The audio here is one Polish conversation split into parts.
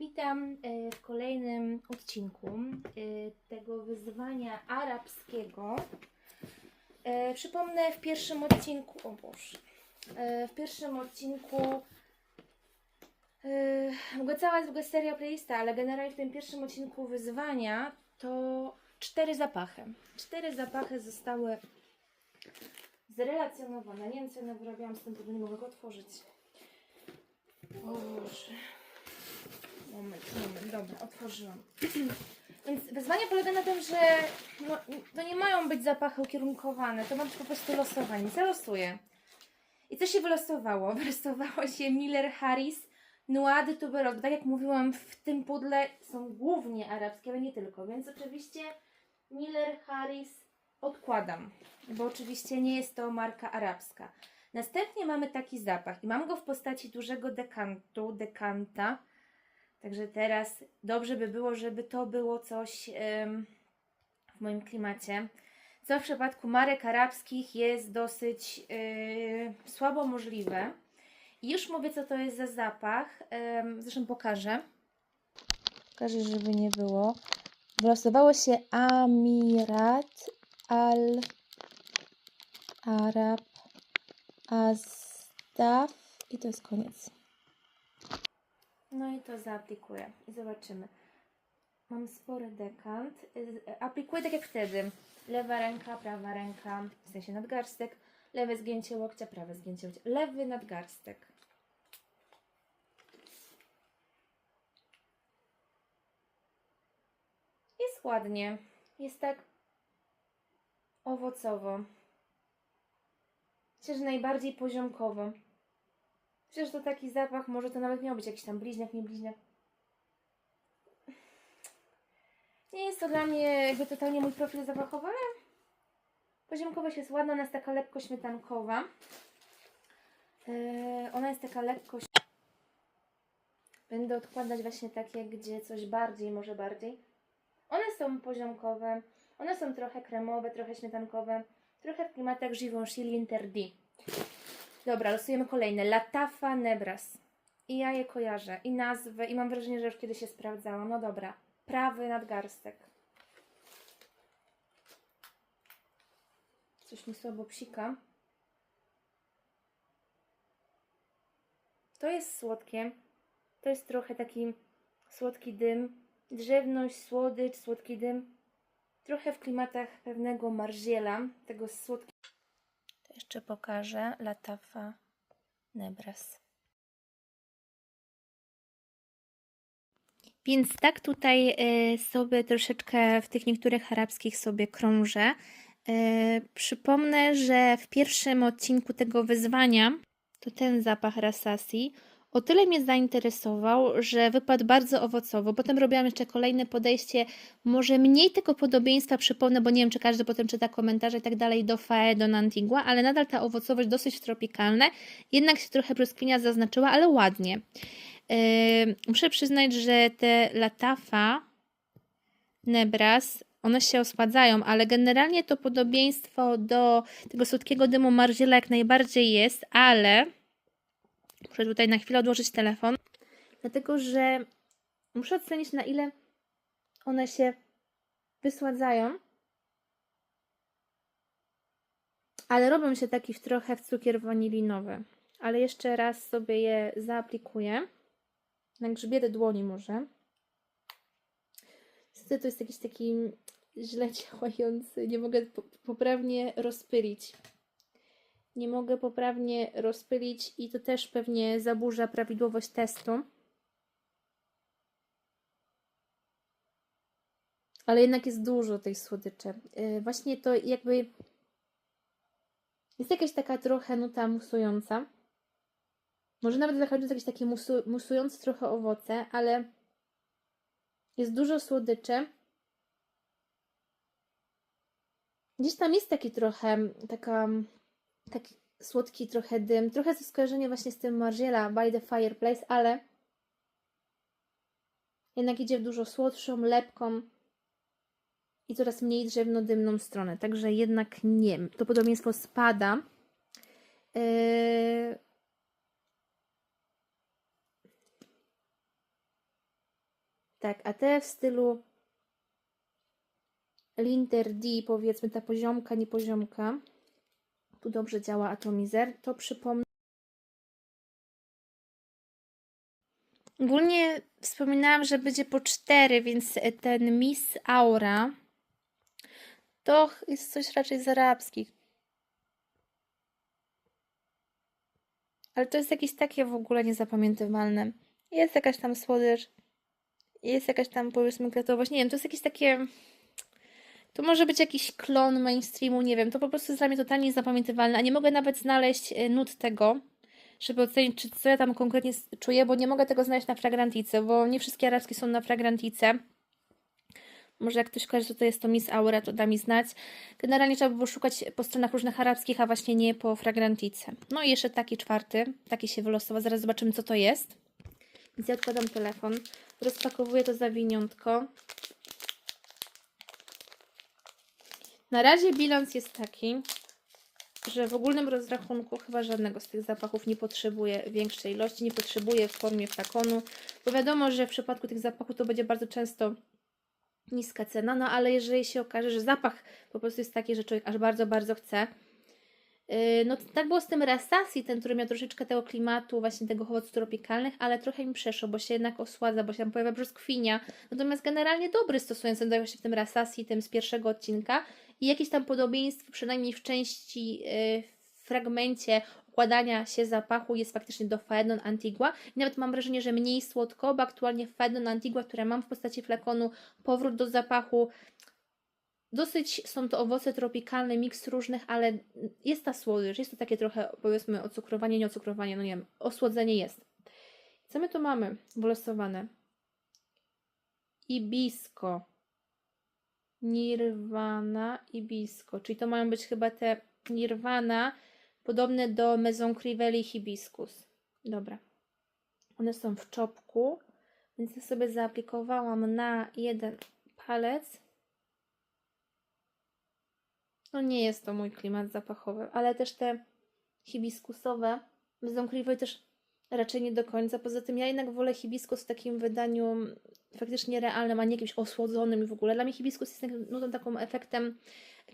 Witam e, w kolejnym odcinku e, tego wyzwania arabskiego. E, Przypomnę w pierwszym odcinku, o Boże, w pierwszym odcinku była cała długa seria playlista, ale generalnie w tym pierwszym odcinku wyzwania to cztery zapachy. Cztery zapachy zostały zrelacjonowane. Nie wiem, co ja robiłam z tym, bo nie mogę go otworzyć. O Boże. Moment, moment, dobra, otworzyłam. Więc wyzwanie polega na tym, że no, to nie mają być zapachy ukierunkowane, to ma być po prostu losowanie. Zalosuję. I co się wylosowało? Wylosowało się Miller Harris Noix de Tuberose. Tak jak mówiłam, w tym pudle są głównie arabskie, ale nie tylko. Więc oczywiście Miller Harris odkładam, bo oczywiście nie jest to marka arabska. Następnie mamy taki zapach i mam go w postaci dużego dekantu, dekanta. Także teraz dobrze by było, żeby to było coś w moim klimacie. Co w przypadku marek arabskich jest dosyć słabo możliwe. Już mówię, co to jest za zapach. Zresztą pokażę. Pokażę, żeby nie było. Wylosowało się Amirat Al Arab Azdaf i to jest koniec. No i to zaaplikuję i zobaczymy. Mam spory dekant. Y, Aplikuję tak jak wtedy. Lewa ręka, prawa ręka, w sensie nadgarstek. Lewe zgięcie łokcia, prawe zgięcie łokcia. Lewy nadgarstek. Jest ładnie. Jest tak owocowo. Myślę, że najbardziej poziomkowo. Myślę, że to taki zapach, może to nawet miał być jakiś tam bliźniak, nie bliźniak. Nie jest to dla mnie jakby totalnie mój profil zapachowy, ale poziomkowość jest ładna, ona jest taka lekko śmietankowa. Yy, ona jest taka lekko... Będę odkładać właśnie takie, gdzie coś bardziej, może bardziej. One są poziomkowe, one są trochę kremowe, trochę śmietankowe, trochę w klimatach Givenchy Interdit. Dobra, losujemy kolejne. Latafa Nebras. I ja je kojarzę. I nazwę. I mam wrażenie, że już kiedyś się sprawdzałam. No dobra. Prawy nadgarstek. Coś mi słabo psika. To jest słodkie. To jest trochę taki słodki dym. Drzewność, słodycz, słodki dym. Trochę w klimatach pewnego marziela. Tego słodkiego. Jeszcze pokażę. Latafa Nebras. Więc tak tutaj y, sobie troszeczkę w tych niektórych arabskich sobie krążę. Y, przypomnę, że w pierwszym odcinku tego wyzwania to ten zapach Rasasi o tyle mnie zainteresował, że wypadł bardzo owocowo. Potem robiłam jeszcze kolejne podejście, może mniej tego podobieństwa przypomnę, bo nie wiem, czy każdy potem czyta komentarze i tak dalej do Fae, do Nantigua, ale nadal ta owocowość dosyć tropikalna. Jednak się trochę brzoskwinia zaznaczyła, ale ładnie. Yy, muszę przyznać, że te latafa Nebras, one się osładzają, ale generalnie to podobieństwo do tego słodkiego dymu marziela jak najbardziej jest, ale muszę tutaj na chwilę odłożyć telefon, dlatego że muszę ocenić na ile one się wysładzają, ale robią się taki w trochę w cukier wanilinowy. Ale jeszcze raz sobie je zaaplikuję na grzbiet dłoni może. Niestety to jest jakiś taki źle działający. Nie mogę po- poprawnie rozpylić. Nie mogę poprawnie rozpylić i to też pewnie zaburza prawidłowość testu. Ale jednak jest dużo tej słodyczy. Yy, właśnie to jakby jest jakaś taka trochę nuta musująca. Może nawet zachodzić jakieś takie musu, musujące trochę owoce, ale jest dużo słodyczy. Gdzieś tam jest taki trochę, taka, taki słodki trochę dym, trochę to skojarzenie właśnie z tym Margiela by the Fireplace, ale jednak idzie w dużo słodszą, lepką i coraz mniej drzewno-dymną stronę. Także jednak nie, to podobieństwo spada. Yy, Tak, a te w stylu Linter D, powiedzmy ta poziomka, nie poziomka. Tu dobrze działa atomizer. To przypomnę. Ogólnie wspominałam, że będzie po cztery, więc ten Miss Aura to jest coś raczej z arabskich. Ale to jest jakieś takie w ogóle niezapamiętywalne. Jest jakaś tam słodycz, jest jakaś tam powiedzmy kwiatowość. Nie wiem, to jest jakieś takie. To może być jakiś klon mainstreamu, nie wiem. To po prostu jest dla mnie totalnie niezapamiętywalne, a nie mogę nawet znaleźć e, nut tego, żeby ocenić, czy co ja tam konkretnie czuję, bo nie mogę tego znaleźć na fragrantice, bo nie wszystkie arabskie są na fragrantice. Może jak ktoś kojarzy, to jest to Miss Aura, to da mi znać. Generalnie trzeba by było szukać po stronach różnych arabskich, a właśnie nie po fragrantice. No i jeszcze taki czwarty, taki się wylosował. Zaraz zobaczymy, co to jest. Więc ja odkładam telefon, rozpakowuję to zawiniątko. Na razie bilans jest taki, że w ogólnym rozrachunku chyba żadnego z tych zapachów nie potrzebuje większej ilości, nie potrzebuje w formie flakonu, bo wiadomo, że w przypadku tych zapachów to będzie bardzo często niska cena, no ale jeżeli się okaże, że zapach po prostu jest taki, że człowiek aż bardzo, bardzo chce, yy, no tak było z tym Rasasi, ten, który miał troszeczkę tego klimatu, właśnie tego owoców tropikalnych, ale trochę mi przeszło, bo się jednak osładza, bo się tam pojawia brzoskwinia, natomiast generalnie dobry stosunek znajdował się w tym Rasasi, tym z pierwszego odcinka i jakieś tam podobieństwo, przynajmniej w części, yy, w fragmencie układania się zapachu jest faktycznie do Faedon Antigua. I nawet mam wrażenie, że mniej słodko, bo aktualnie Faedon Antigua, które mam w postaci flakonu, powrót do zapachu. Dosyć są to owoce tropikalne, miks różnych, ale jest ta słodycz, jest to takie trochę powiedzmy ocukrowanie, nie ocukrowanie, no nie wiem, osłodzenie jest. Co my tu mamy wylosowane? Ibisco, Nirvana, Ibisco, czyli to mają być chyba te Nirvana, podobne do Maison Crivelli Hibiscus. Dobra. One są w czopku, więc ja sobie zaaplikowałam na jeden palec. No nie jest to mój klimat zapachowy, ale też te hibiskusowe Maison Crivelli też raczej nie do końca. Poza tym ja jednak wolę hibiskus w takim wydaniu faktycznie realnym, a nie jakimś osłodzonym w ogóle. Dla mnie hibiskus jest takim, no, tą taką efektem,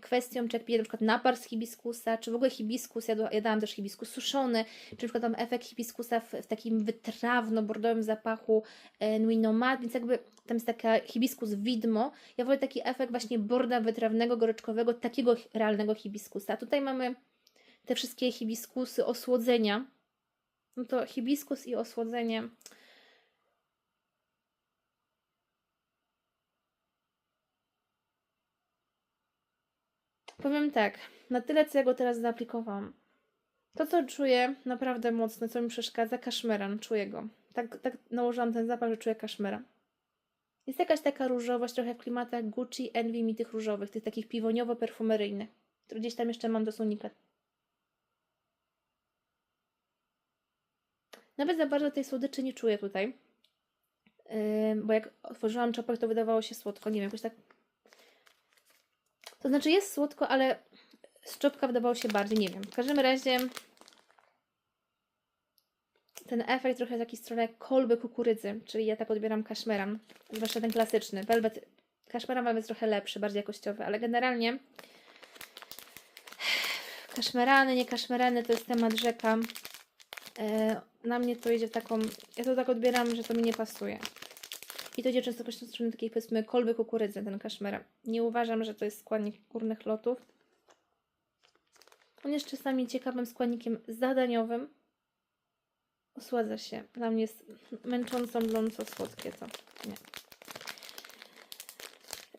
kwestią, czy jak piję na przykład napar z hibiskusa, czy w ogóle hibiskus, ja, do, ja dałam też hibiskus suszony, czy na przykład tam efekt hibiskusa w, w takim wytrawno-bordowym zapachu e, Nuit Nomad, więc jakby tam jest taka hibiskus widmo. Ja wolę taki efekt właśnie borda wytrawnego, goryczkowego, takiego realnego hibiskusa. A tutaj mamy te wszystkie hibiskusy, osłodzenia. No to hibiskus i osłodzenie. Powiem tak, na tyle co ja go teraz zaaplikowałam. To co czuję naprawdę mocno, co mi przeszkadza, kaszmeran, czuję go. Tak, tak nałożyłam ten zapach, że czuję kaszmera. Jest jakaś taka różowość trochę w klimatach Gucci, Envy mi tych różowych, tych takich piwoniowo-perfumeryjnych, które gdzieś tam jeszcze mam do słonika. Nawet za bardzo tej słodyczy nie czuję tutaj. Bo jak otworzyłam czopek, to wydawało się słodko. Nie wiem, jakoś tak. To znaczy jest słodko, ale z czopka wydawało się bardziej, nie wiem. W każdym razie ten efekt trochę taki stronę kolby kukurydzy, czyli ja tak odbieram kaszmeran, zwłaszcza ten klasyczny. Velvet kaszmeran wam jest trochę lepszy, bardziej jakościowy, ale generalnie kaszmerany, nie kaszmerany to jest temat rzeka. E, na mnie to idzie w taką, ja to tak odbieram, że to mi nie pasuje. I to idzie często po stronę takiej powiedzmy kolby kukurydzy, ten kaszmera. Nie uważam, że to jest składnik górnych lotów. On jest czasami ciekawym składnikiem zadaniowym. Osładza się. Dla mnie jest męcząco, mląco słodkie to. Nie.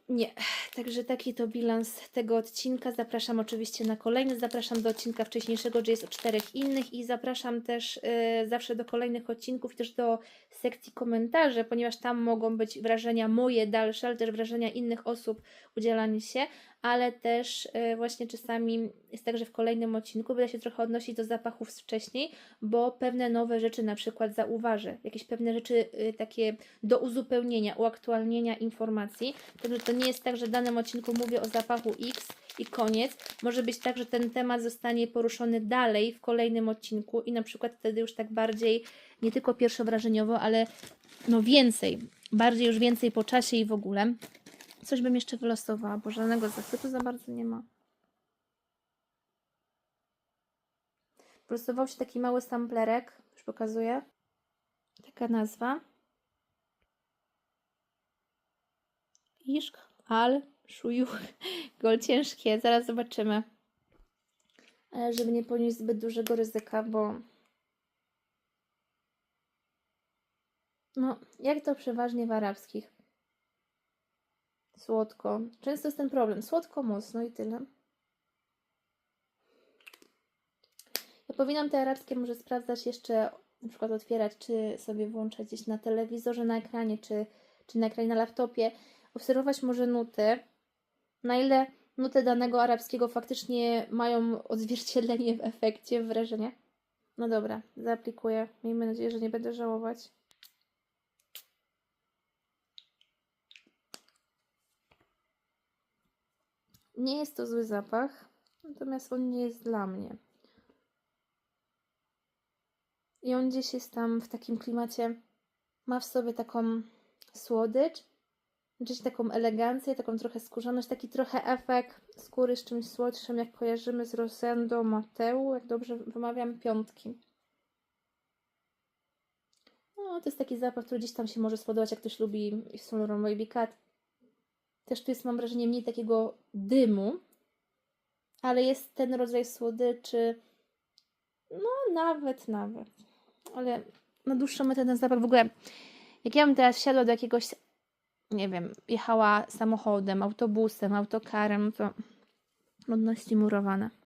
Nie. Także taki to bilans tego odcinka. Zapraszam oczywiście na kolejny. Zapraszam do odcinka wcześniejszego, gdzie jest o czterech innych i zapraszam też y, zawsze do kolejnych odcinków i też do sekcji komentarzy, ponieważ tam mogą być wrażenia moje dalsze, ale też wrażenia innych osób udzielanie się, ale też y, właśnie czasami jest tak, że w kolejnym odcinku będę się trochę odnosić do zapachów z wcześniej, bo pewne nowe rzeczy na przykład zauważę, jakieś pewne rzeczy y, takie do uzupełnienia, uaktualnienia informacji. Także to nie jest tak, że w danym odcinku mówię o zapachu X i koniec. Może być tak, że ten temat zostanie poruszony dalej w kolejnym odcinku i na przykład wtedy już tak bardziej nie tylko pierwszowrażeniowo, ale no więcej bardziej już więcej po czasie i w ogóle. Coś bym jeszcze wylosowała, bo żadnego zachwytu za bardzo nie ma. Wylosował się taki mały samplerek, już pokazuję. Taka nazwa. Iszk, al, szujuch, gol ciężkie. Zaraz zobaczymy. Ale żeby nie ponieść zbyt dużego ryzyka, bo no, jak to przeważnie w arabskich. Słodko. Często jest ten problem. Słodko, mocno i tyle. Ja powinnam te arabskie może sprawdzać jeszcze, na przykład otwierać, czy sobie włączać gdzieś na telewizorze, na ekranie, czy, czy na ekranie na laptopie. Obserwować może nuty. Na ile nuty danego arabskiego faktycznie mają odzwierciedlenie w efekcie, w wrażenie. No dobra, zaaplikuję. Miejmy nadzieję, że nie będę żałować. Nie jest to zły zapach, natomiast on nie jest dla mnie. I on gdzieś jest tam w takim klimacie, ma w sobie taką słodycz, gdzieś taką elegancję, taką trochę skórzaność, taki trochę efekt skóry z czymś słodszym, jak kojarzymy z Rosendo Mateu, jak dobrze wymawiam, piątki. No, to jest taki zapach, który gdzieś tam się może spodobać, jak ktoś lubi Soluron Baby Cat. Też tu jest, mam wrażenie, mniej takiego dymu, ale jest ten rodzaj słodyczy, no nawet, nawet. Ale na dłuższą metę ten zapach w ogóle, jak ja bym teraz siadła do jakiegoś, nie wiem, jechała samochodem, autobusem, autokarem, to nudności murowane.